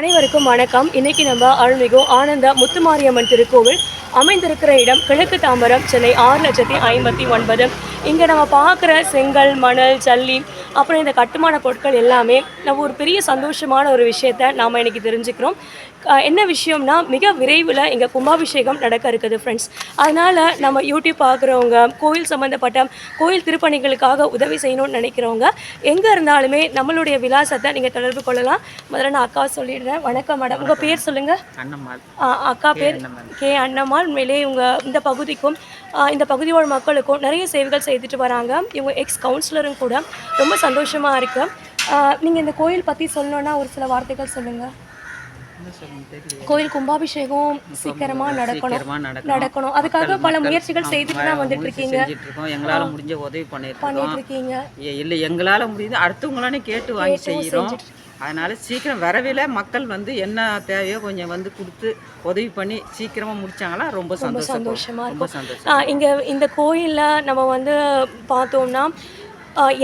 அனைவருக்கும் வணக்கம். இன்னைக்கு நம்ம அருள்மிகு ஆனந்த முத்துமாரியம்மன் திருக்கோவில் அமைந்திருக்கிற இடம் கிழக்கு தாம்பரம் சென்னை ஆறு லட்சத்தி ஐம்பத்தி ஒன்பது. இங்கே நம்ம பார்க்குற செங்கல் மணல் ஜல்லி அப்புறம் இந்த கட்டுமான பொருட்கள் எல்லாமே நம்ம ஒரு பெரிய சந்தோஷமான ஒரு விஷயத்தை நாம் இன்னைக்கு தெரிஞ்சுக்கிறோம். என்ன விஷயம்னா மிக விரைவில் இங்கே கும்பாபிஷேகம் நடக்க இருக்குது ஃப்ரெண்ட்ஸ் அதனால் நம்ம யூடியூப் பார்க்குறவங்க கோயில் சம்மந்தப்பட்ட கோயில் திருப்பணிகளுக்காக உதவி செய்யணும்னு நினைக்கிறவங்க எங்கே இருந்தாலுமே நம்மளுடைய விலாசத்தை நீங்கள் தொடர்பு கொள்ளலாம். முதல்ல நான் அக்கா சொல்லிடுறேன். வணக்கம் மேடம் உங்கள் பேர் சொல்லுங்கள் அண்ணம்மாள். அக்கா பேர்? கே அண்ணம்மாள். உண்மையிலே இவங்க இந்த பகுதிக்கும் இந்த பகுதி வாழ் மக்களுக்கும் நிறைய சேவைகள் செய்துட்டு வராங்க. இவங்க எக்ஸ் கவுன்சிலரும் கூட ரொம்ப சந்தோஷமாக இருக்கு. நீங்கள் இந்த கோயில் பற்றி சொல்லணுன்னா ஒரு சில வார்த்தைகள் சொல்லுங்கள் கோயில் கும்பாபிஷேகம் சீக்கிரமா நடக்கணும். நடக்கணும். அதுக்காக பல முயற்சிகள் செய்துட்டு தான் வந்துட்டு இருக்கீங்க. எங்களால முடிஞ்ச உதவி பண்ணிட்டு இருக்கீங்க இல்ல எங்களால முடியுது. அடுத்தவங்களானே கேட்டு வாங்கி செய்கிறோம் அதனால சீக்கிரம் வரவில மக்கள் வந்து என்ன தேவையோ கொஞ்சம் வந்து கொடுத்து உதவி பண்ணி சீக்கிரமா முடிச்சாங்களா ரொம்ப சந்தோஷம் இருக்கும். இங்க இந்த கோயில்ல நம்ம வந்து பார்த்தோம்னா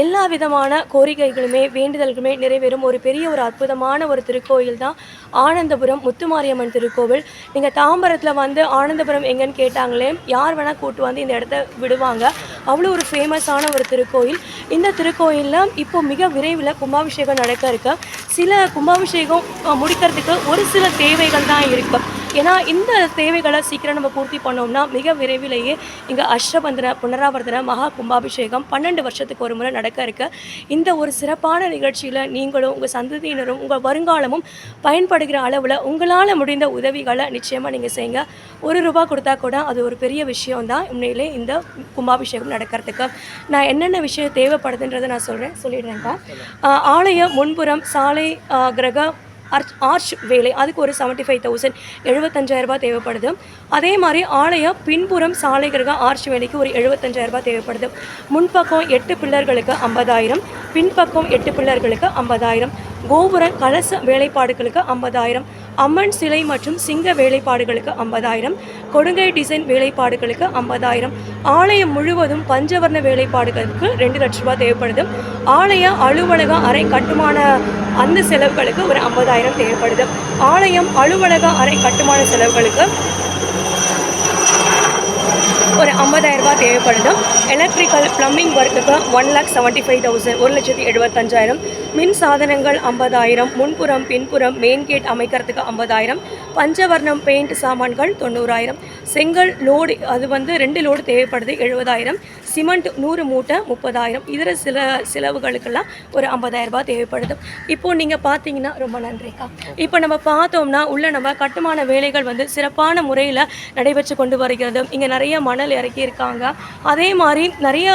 எல்லா விதமான கோரிக்கைகளுமே வேண்டுதல்களுமே நிறைவேறும். ஒரு பெரிய ஒரு அற்புதமான ஒரு திருக்கோயில் தான் ஆனந்தபுரம் முத்துமாரியம்மன் திருக்கோவில். நீங்கள் தாம்பரத்தில் வந்து ஆனந்தபுரம் எங்கன்னு கேட்டாங்களே யார் வேணால் கூட்டு வந்து இந்த இடத்த விடுவாங்க. அவ்வளோ ஒரு ஃபேமஸான ஒரு திருக்கோயில். இந்த திருக்கோயிலில் இப்போ மிக விரைவில் கும்பாபிஷேகம் நடக்க இருக்கு. சில கும்பாபிஷேகம் முடிக்கிறதுக்கு ஒரு சில தேவைகள் தான் இருக்குது ஏன்னா இந்த தேவைகளை சீக்கிரம் நம்ம பூர்த்தி பண்ணோம்னா மிக விரைவிலேயே இங்கே அஷ்டபந்தன புனராவர்த்தன மகா கும்பாபிஷேகம் பன்னெண்டு வருஷத்துக்கு ஒரு முறை நடக்க இருக்கு இந்த ஒரு சிறப்பான நிகழ்ச்சியில் நீங்களும் உங்கள் சந்ததியினரும் உங்கள் வருங்காலமும் பயன்படுகிற அளவில் உங்களால் முடிந்த உதவிகளை நிச்சயமாக நீங்கள் செய்யுங்க. ஒரு ரூபா கொடுத்தா கூட அது ஒரு பெரிய விஷயம் தான் உண்மையிலே இந்த கும்பாபிஷேகம் நடக்கிறதுக்கு நான் என்னென்ன விஷயம் தேவைப்படுதுன்றதை நான் சொல்கிறேன் சொல்லிடுறேன்க்கா ஆலய முன்புறம் சாலை கிரக ஆர்ச் ஆர்ச் வேலை. அதுக்கு ஒரு செவன்ட்டி ஃபைவ் தௌசண்ட் எழுபத்தஞ்சாயிரரூபா தேவைப்படுது. அதே மாதிரி ஆலய பின்புறம் சாலை கிரக ஆர்ச் வேலைக்கு ஒரு எழுபத்தஞ்சாயிரரூபா தேவைப்படுது. முன்பக்கம் எட்டு பில்லர்களுக்கு ஐம்பதாயிரம் பின்பக்கம் எட்டு பில்லர்களுக்கு ஐம்பதாயிரம் கோபுர கலச வேலைப்பாடுகளுக்கு ஐம்பதாயிரம் அம்மன் சிலை மற்றும் சிங்க வேலைப்பாடுகளுக்கு ஐம்பதாயிரம் கொடுங்கை டிசைன் வேலைப்பாடுகளுக்கு ஐம்பதாயிரம் ஆலயம் முழுவதும் பஞ்சவர்ண வேலைப்பாடுகளுக்கு ரெண்டு லட்ச ரூபாய் தேவைப்படுது. ஆலய அலுவலக அறை கட்டுமான அந்த செலவுகளுக்கு ஒரு ஐம்பதாயிரம் தேவைப்படுது. ஆலயம் அலுவலக அறை கட்டுமான செலவுகளுக்கு ஒரு 50000 ரூபாய் தேவைப்படுது. எலக்ட்ரிக்கல் ப்ளம்பிங் ஒர்க்குக்கு one lakh seventy five thousand ஒரு லட்சத்தி எழுபத்தஞ்சாயிரம் மின் சாதனங்கள் ஐம்பதாயிரம் முன்புறம் பின்புறம் மெயின் கேட் அமைக்கிறதுக்கு ஐம்பதாயிரம். பஞ்சவர்ணம் பெயிண்ட் சாமான்கள் தொண்ணூறாயிரம். செங்கல் லோடு அது வந்து ரெண்டு லோடு தேவைப்படுது எழுபதாயிரம். சிமெண்ட் நூறு மூட்டை முப்பதாயிரம். இதர சில செலவுகளுக்கெல்லாம் ஒரு 50000 ரூபாய் தேவைப்படுது. இப்போ நீங்கள் பார்த்தீங்கன்னா ரொம்ப நன்றிக்கா. இப்போ நம்ம பார்த்தோம்னா உள்ள நம்ம கட்டுமான வேலைகள் வந்து சிறப்பான முறையில் நடைபெற்று கொண்டு வருகிறது. இங்கே நிறைய மணல் இறக்கி இருக்காங்க அதே மாதிரி நிறைய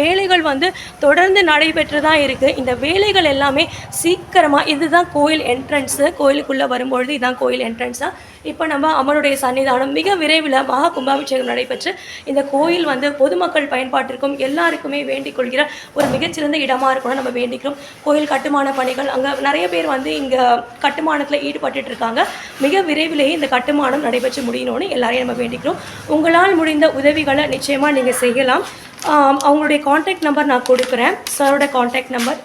வேலைகள் வந்து தொடர்ந்து நடைபெற்று தான் இருக்குது இந்த வேலைகள் எல்லாமே சீக்கிரமாக இதுதான் கோயில் என்ட்ரன்ஸு கோயிலுக்குள்ளே வரும்பொழுது இதுதான் கோயில் என்ட்ரன்ஸு என்ட்ரன்ஸாக இப்போ நம்ம அம்மனுடைய சன்னிதானம் மிக விரைவில் மகா கும்பாபிஷேகம் நடைபெற்று இந்த கோயில் வந்து பொதுமக்கள் பயன்பாட்டிற்கும் எல்லாருக்குமே வேண்டிக் கொள்கிற ஒரு மிகச்சிறந்த இடமாக இருக்கணும் நம்ம வேண்டிக்கிறோம். கோயில் கட்டுமான பணிகள் அங்கே நிறைய பேர் வந்து இங்கே கட்டுமானத்தில் ஈடுபட்டு இருக்காங்க. மிக விரைவிலேயே இந்த கட்டுமானம் நடைபெற்று முடியணும்னு எல்லாரையும் நம்ம வேண்டிக்கிறோம். உங்களால் முடிந்த உதவிகளை நிச்சயமாக நீங்கள் செய்யலாம். அவங்களுடைய காண்டாக்ட் நம்பர் நான் கொடுக்குறேன். சாரோட contact number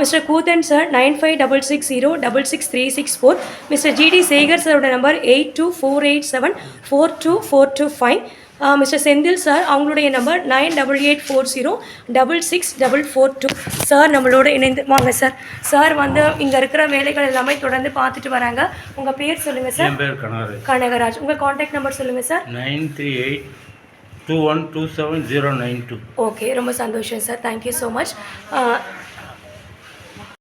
mister Koothan sir nine five double six zero double six three six four. Mister GD Sekar சாரோட number eight two four eight seven four two four two five. Mister Senthil sir அவங்களுடைய number nine double eight four zero double six double four two. Sir நம்மளோட இணைந்து வாங்க sir. Sir வந்து இங்கே இருக்கிற வேலைகள் எல்லாமே தொடர்ந்து பார்த்துட்டு வராங்க. உங்கள் பேர் சொல்லுங்கள் சார். பேர் கனகராஜ். கனகராஜ். உங்கள் காண்டாக்ட் நம்பர் சொல்லுங்கள் sir. Nine three eight two one two seven zero nine two. Okay ரொம்ப சந்தோஷம் சார். Thank you so much